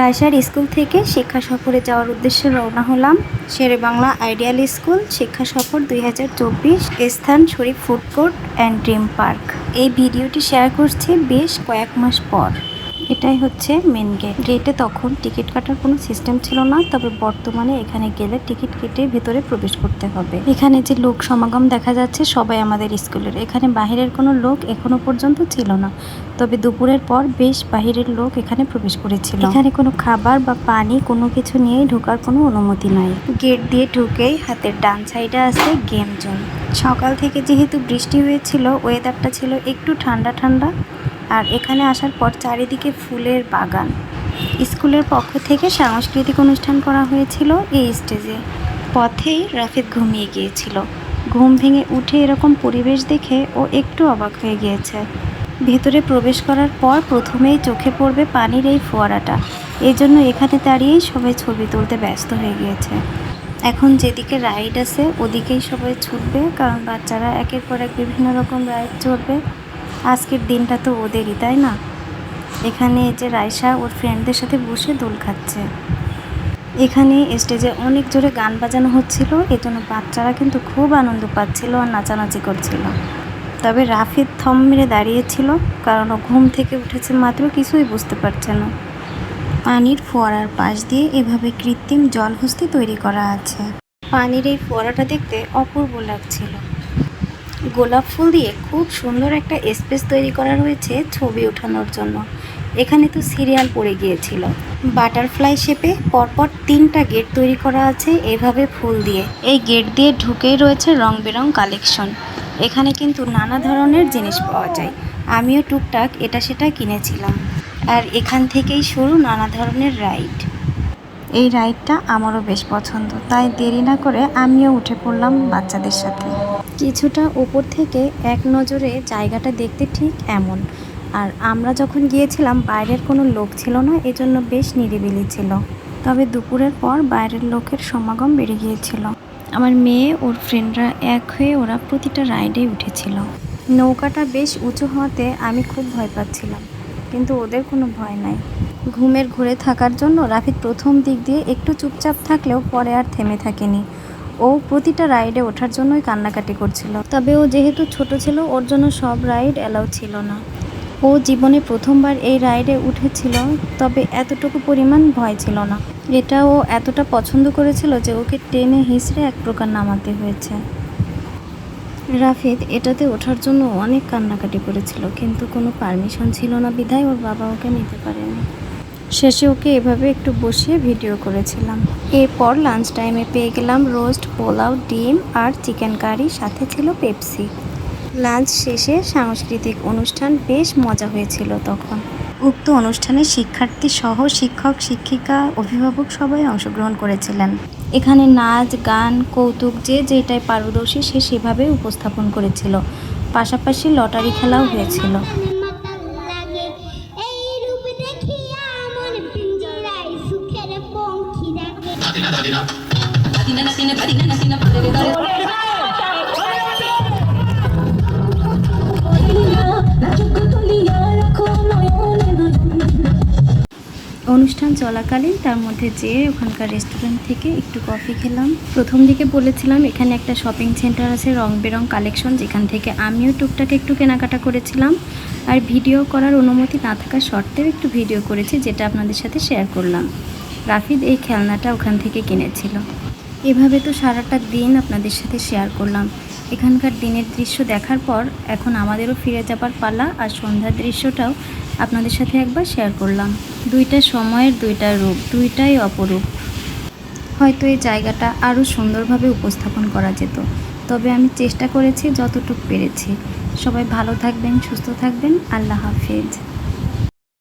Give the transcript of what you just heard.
রায়সার school থেকে শিক্ষা সফরে যাওয়ার উদ্দেশ্যে রওনা হলাম। শেরে বাংলা আইডিয়াল স্কুল শিক্ষা সফর দুই হাজার চব্বিশ স্থান Sharif food court and dream park. এই ভিডিওটি শেয়ার করছি বেশ কয়েক মাস পর। এটাই হচ্ছে মেন গেট গেটে তখন টিকিট কাটার কোনো সিস্টেম ছিল না, তবে বর্তমানে এখানে গেলে টিকিট কেটে ভেতরে প্রবেশ করতে হবে। এখানে যে লোক সমাগম দেখা যাচ্ছে সবাই আমাদের স্কুলের। এখানে বাহিরের কোনো লোক এখনও পর্যন্ত ছিল না, তবে দুপুরের পর বেশ বাহিরের লোক এখানে প্রবেশ করেছিল। এখানে কোনো খাবার বা পানি, কোনো কিছু নিয়েই ঢোকার কোনো অনুমতি নাই। গেট দিয়ে ঢুকেই হাতের ডান সাইডে আছে গেম জোন সকাল থেকে যেহেতু বৃষ্টি হয়েছিল ওয়েদারটা ছিল একটু ঠান্ডা ঠান্ডা। আর এখানে আসার পর চারিদিকে ফুলের বাগান। স্কুলের পক্ষ থেকে সাংস্কৃতিক অনুষ্ঠান করা হয়েছিল এই স্টেজে। পথেই রাফিদ ঘুমিয়ে গিয়েছিল। ঘুম ভেঙে উঠে এরকম পরিবেশ দেখে ও একটু অবাক হয়ে গিয়েছে। ভেতরে প্রবেশ করার পর প্রথমেই চোখে পড়বে পানির এই ফোয়ারাটা। এই জন্য এখানে দাঁড়িয়েই সবাই ছবি তুলতে ব্যস্ত হয়ে গিয়েছে। এখন যেদিকে রাইড আছে, ওদিকেই সবাই ছুটবে, কারণ বাচ্চারা একের পর এক বিভিন্ন রকম রাইড চড়বে। আজকের দিনটা তো ওদেরই, তাই না? এখানে যে রায়সা ওর ফ্রেন্ডদের সাথে বসে দোল খাচ্ছে। এখানে স্টেজে অনেক জোরে গান বাজানো হচ্ছিল এজন্য বাচ্চারা কিন্তু খুব আনন্দ পাচ্ছিল আর নাচানাচি করছিল। তবে রাফিদ থম মেরে দাঁড়িয়েছিল, কারণ ও ঘুম থেকে উঠেছে মাত্র কিছুই বুঝতে পারছে না। পানির ফোয়ারার পাশ দিয়ে এভাবে কৃত্রিম জলহস্তি তৈরি করা আছে। পানির এই ফোয়ারাটা দেখতে অপূর্ব লাগছিল। গোলাপ ফুল দিয়ে খুব সুন্দর একটা স্পেস তৈরি করা রয়েছে ছবি ওঠানোর জন্য। এখানে তো সিরিয়াল পড়ে গিয়েছিল। বাটারফ্লাই শেপে পরপর তিনটা গেট তৈরি করা আছে এভাবে ফুল দিয়ে। এই গেট দিয়ে ঢুকেই রয়েছে রং বেরং কালেকশন। এখানে কিন্তু নানা ধরনের জিনিস পাওয়া যায়। আমিও টুকটাক এটা সেটা কিনেছিলাম। আর এখান থেকেই শুরু নানা ধরনের রাইড। এই রাইডটা আমারও বেশ পছন্দ, তাই দেরি না করে আমিও উঠে পড়লাম বাচ্চাদের সাথে। কিছুটা উপর থেকে এক নজরে জায়গাটা দেখতে ঠিক এমন, আর আমরা যখন গিয়েছিলাম বাইরের কোনো লোক ছিল না, এজন্য বেশ নিরিবিলি ছিল। তবে দুপুরের পর বাইরের লোকের সমাগম বেড়ে গিয়েছিল। আমার মেয়ে ওর ফ্রেন্ডরা এক হয়ে ওরা প্রতিটা রাইডে উঠেছিল। নৌকাটা বেশ উঁচু হওয়াতে আমি খুব ভয় পাচ্ছিলাম। কিন্তু ওদের কোনো ভয় নাই। ঘুমের ঘুরে থাকার জন্য রাফিদ প্রথম দিক দিয়ে একটু চুপচাপ থাকলেও পরে আর থেমে থাকেনি। ও প্রতিটা রাইডে ওঠার জন্যই কান্নাকাটি করছিল। তবে ও যেহেতু ছোট ছিল, ওর জন্য সব রাইড অ্যালাউ ছিল না। ও জীবনে প্রথমবার এই রাইডে উঠেছিল, তবে এতটুকু পরিমাণ ভয় ছিল না। এটা ও এতটা পছন্দ করেছিল যে ওকে টেনে হিসড়ে এক প্রকার নামাতে হয়েছে। রাফিদ, এটাতে ওঠার জন্য অনেক কান্নাকাটি করেছিল, কিন্তু কোনো পারমিশন ছিল না। বিধায় ওর বাবা ওকে নিতে পারেনি। শেষে ওকে এভাবে একটু বসিয়ে ভিডিও করেছিলাম। এরপর লাঞ্চ টাইমে পেয়ে গেলাম রোস্ট পোলাও, ডিম আর চিকেন কারি সাথে ছিল পেপসি লাঞ্চ শেষে সাংস্কৃতিক অনুষ্ঠান বেশ মজা হয়েছিল তখন। উক্ত অনুষ্ঠানে শিক্ষার্থী সহ শিক্ষক শিক্ষিকা অভিভাবক সবাই অংশগ্রহণ করেছিলেন। এখানে নাচ গান কৌতুক যে যেটাই পারদর্শী সে সেভাবে উপস্থাপন করেছিল। পাশাপাশি লটারি খেলাও হয়েছিল। মন Latina, Latina, Latina, Latina, Latina, Latina. অনুষ্ঠান চলাকালীন তার মধ্যে যেয়ে ওখানকার রেস্টুরেন্ট থেকে একটু কফি খেলাম। প্রথম দিকে বলেছিলাম, এখানে একটা শপিং সেন্টার আছে রং বেরং কালেকশন যেখান থেকে আমিও টুকটাক একটু কেনাকাটা করেছিলাম। আর ভিডিও করার অনুমতি না থাকা সত্ত্বেও একটু ভিডিও করেছি, যেটা আপনাদের সাথে শেয়ার করলাম। রাফিদ এই খেলনাটা ওখান থেকে কিনেছিল। এভাবে তো সারাটা দিন আপনাদের সাথে শেয়ার করলাম। এখানকার দিনের দৃশ্য দেখার পর এখন আমাদেরও ফিরে যাবার পালা, আর সন্ধ্যার দৃশ্যটাও আপনাদের সাথে একবার শেয়ার করলাম। দুইটা সময়ের দুইটা রূপ, দুইটাই অপরূপ। হয়তো এই জায়গাটা আরও সুন্দরভাবে উপস্থাপন করা যেত। তবে আমি চেষ্টা করেছি যতটুকু পেরেছি। সবাই ভালো থাকবেন, সুস্থ থাকবেন। আল্লাহ হাফেজ।